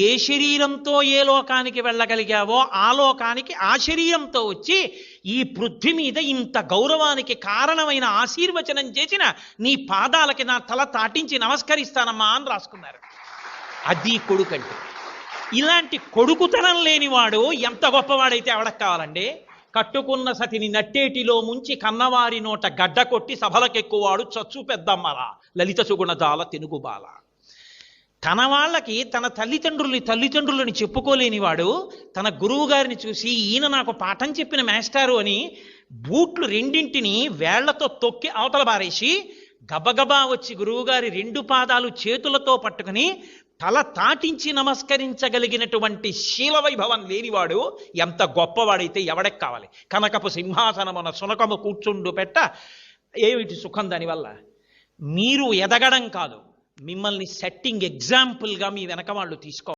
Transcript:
ఏ శరీరంతో ఏ లోకానికి వెళ్ళగలిగావో ఆ లోకానికి ఆ శరీరంతో వచ్చి ఈ పృథ్వీ మీద ఇంత గౌరవానికి కారణమైన ఆశీర్వచనం చేసిన నీ పాదాలకి నా తల తాటించి నమస్కరిస్తానమ్మా అని రాసుకున్నారు. అది కొడుకంటే. ఇలాంటి కొడుకుతనం లేనివాడు ఎంత గొప్పవాడైతే ఎవడకు కావాలండి? కట్టుకున్న సతిని నట్టేటిలో ముంచి కన్నవారి నోట గడ్డ కొట్టి సభలకెక్కువాడు చచ్చు పెద్దమ్మరా లలిత సుగుణజాల తెనుగుబాల. తన వాళ్ళకి తన తల్లిదండ్రుల్ని తల్లిదండ్రులని చెప్పుకోలేనివాడు తన గురువు గారిని చూసి ఈయన నాకు పాఠం చెప్పిన మేస్టారు అని బూట్లు రెండింటిని వేళ్ళతో తొక్కి అవతల బారేసి గబగబా వచ్చి గురువుగారి రెండు పాదాలు చేతులతో పట్టుకుని తల తాటించి నమస్కరించగలిగినటువంటి శీలవైభవం లేనివాడు ఎంత గొప్పవాడైతే ఎవడకి కావాలి? కనకపు సింహాసనమున సునకము కూర్చుండు పెట్ట ఏమిటి సుఖం దానివల్ల? మీరు ఎదగడం కాదు. మిమ్మల్ని సెట్టింగ్ ఎగ్జాంపుల్గా మీ వెనక వాళ్ళు తీసుకో